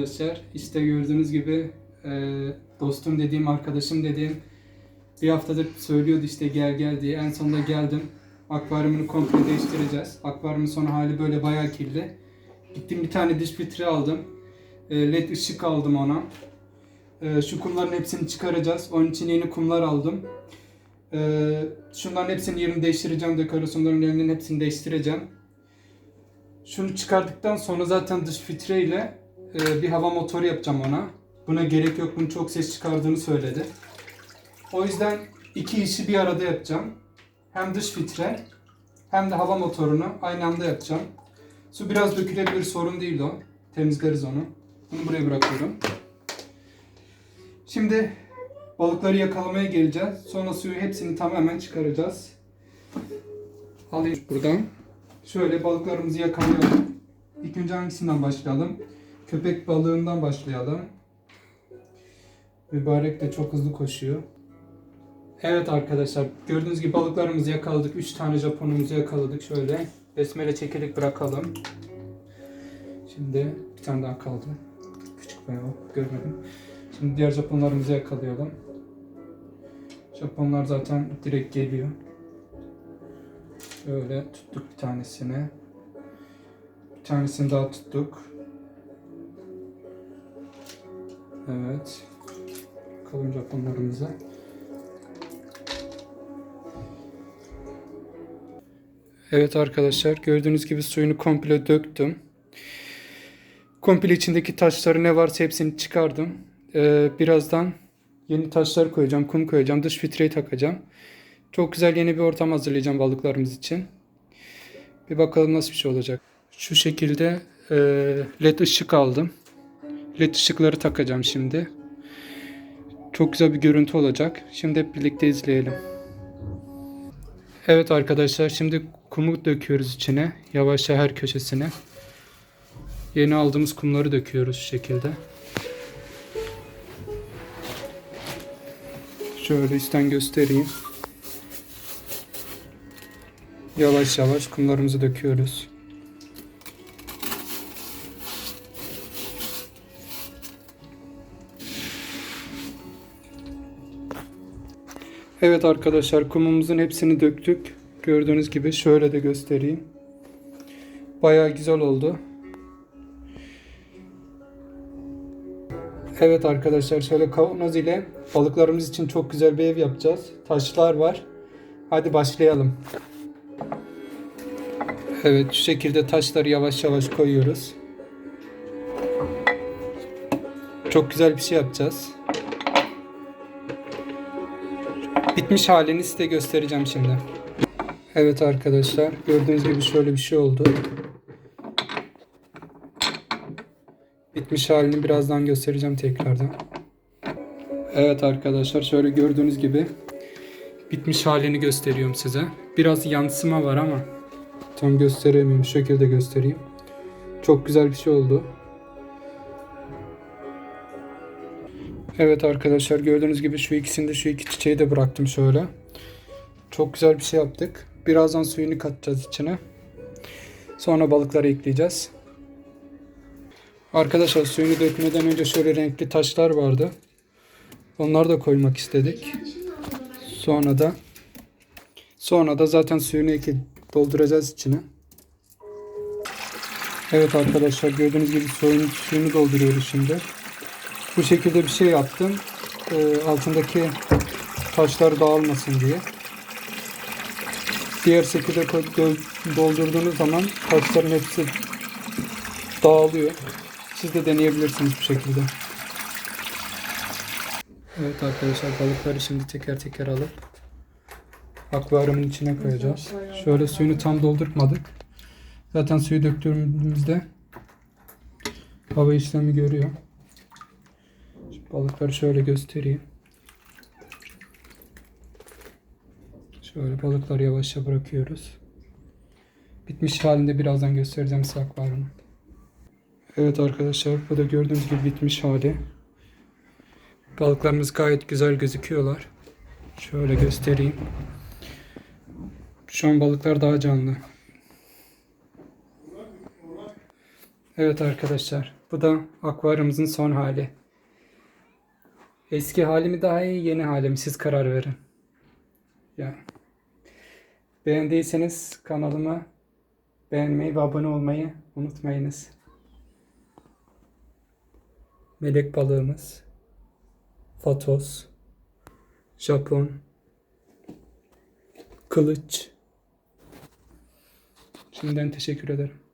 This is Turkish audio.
Arkadaşlar işte gördüğünüz gibi e, dostum dediğim arkadaşım dediğim bir haftadır söylüyordu işte gel gel diye en sonunda geldim. Akvaryumunu komple değiştireceğiz. Akvaryumun son hali böyle bayağı kirli. Gittim bir tane diş filtre aldım. E, led ışık aldım ona. E, şu kumların hepsini çıkaracağız. Onun için yeni kumlar aldım. E, şunların hepsinin yerini değiştireceğim. Dekorasyonların yerinin hepsini değiştireceğim. Şunu çıkardıktan sonra zaten dış filtre ile e, bir hava motoru yapacağım ona. Buna gerek yok, bunun çok ses çıkardığını söyledi. O yüzden iki işi bir arada yapacağım. Hem dış filtre hem de hava motorunu aynı anda yapacağım. Su biraz dökülebilir, sorun değil o. Temizleriz onu. Bunu buraya bırakıyorum. Şimdi balıkları yakalamaya geleceğiz. Sonra suyu hepsini tamamen çıkaracağız. Alayım buradan. Şöyle balıklarımızı yakalayalım. İlk önce hangisinden başlayalım? Köpek balığından başlayalım. Mübarek de çok hızlı koşuyor. Evet arkadaşlar gördüğünüz gibi balıklarımızı yakaladık. 3 tane Japonumuzu yakaladık şöyle. Besmele çekerek bırakalım. Şimdi bir tane daha kaldı. Küçük bayağı görmedim. Şimdi diğer Japonlarımızı yakalayalım. Japonlar zaten direkt geliyor. Şöyle tuttuk bir tanesini. Bir tanesini daha tuttuk. Evet. Bakalım Japonlarımıza. Evet arkadaşlar gördüğünüz gibi suyunu komple döktüm. Komple içindeki taşları ne varsa hepsini çıkardım. Ee, birazdan yeni taşlar koyacağım, kum koyacağım, dış filtreyi takacağım. Çok güzel yeni bir ortam hazırlayacağım balıklarımız için. Bir bakalım nasıl bir şey olacak. Şu şekilde e, led ışık aldım. LED ışıkları takacağım şimdi. Çok güzel bir görüntü olacak. Şimdi hep birlikte izleyelim. Evet arkadaşlar şimdi kumu döküyoruz içine. Yavaşça her köşesine. Yeni aldığımız kumları döküyoruz şu şekilde. Şöyle üstten göstereyim. Yavaş yavaş kumlarımızı döküyoruz. Evet arkadaşlar kumumuzun hepsini döktük. Gördüğünüz gibi şöyle de göstereyim. Bayağı güzel oldu. Evet arkadaşlar şöyle kavanoz ile balıklarımız için çok güzel bir ev yapacağız. Taşlar var. Hadi başlayalım. Evet şu şekilde taşları yavaş yavaş koyuyoruz. Çok güzel bir şey yapacağız. Bitmiş halini size göstereceğim şimdi. Evet arkadaşlar gördüğünüz gibi şöyle bir şey oldu. Bitmiş halini birazdan göstereceğim tekrardan. Evet arkadaşlar şöyle gördüğünüz gibi bitmiş halini gösteriyorum size. Biraz yansıma var ama tam gösteremiyorum. Şu şekilde göstereyim. Çok güzel bir şey oldu. Evet arkadaşlar gördüğünüz gibi şu ikisinde şu iki çiçeği de bıraktım şöyle. Çok güzel bir şey yaptık. Birazdan suyunu katacağız içine. Sonra balıkları ekleyeceğiz. Arkadaşlar suyunu dökmeden önce şöyle renkli taşlar vardı. Onları da koymak istedik. Sonra da sonra da zaten suyunu eki dolduracağız içine. Evet arkadaşlar gördüğünüz gibi suyunu, suyunu dolduruyoruz şimdi. Bu şekilde bir şey yaptım. Ee, altındaki taşlar dağılmasın diye. Diğer şekilde doldurduğunuz zaman taşların hepsi dağılıyor. Siz de deneyebilirsiniz bu şekilde. Evet arkadaşlar balıkları şimdi teker teker alıp akvaryumun içine koyacağız. Şöyle suyunu tam doldurmadık. Zaten suyu döktüğümüzde hava işlemi görüyor. Balıkları şöyle göstereyim. Şöyle balıkları yavaşça bırakıyoruz. Bitmiş halinde birazdan göstereceğim akvaryumu. Evet arkadaşlar bu da gördüğünüz gibi bitmiş hali. Balıklarımız gayet güzel gözüküyorlar. Şöyle göstereyim. Şu an balıklar daha canlı. Evet arkadaşlar Bu da akvaryumumuzun son hali. Eski hali mi daha iyi, yeni hali mi? Siz karar verin. Ya. Beğendiyseniz kanalıma beğenmeyi ve abone olmayı unutmayınız. Melek balığımız. Fatos. Japon. Kılıç. Şimdiden teşekkür ederim.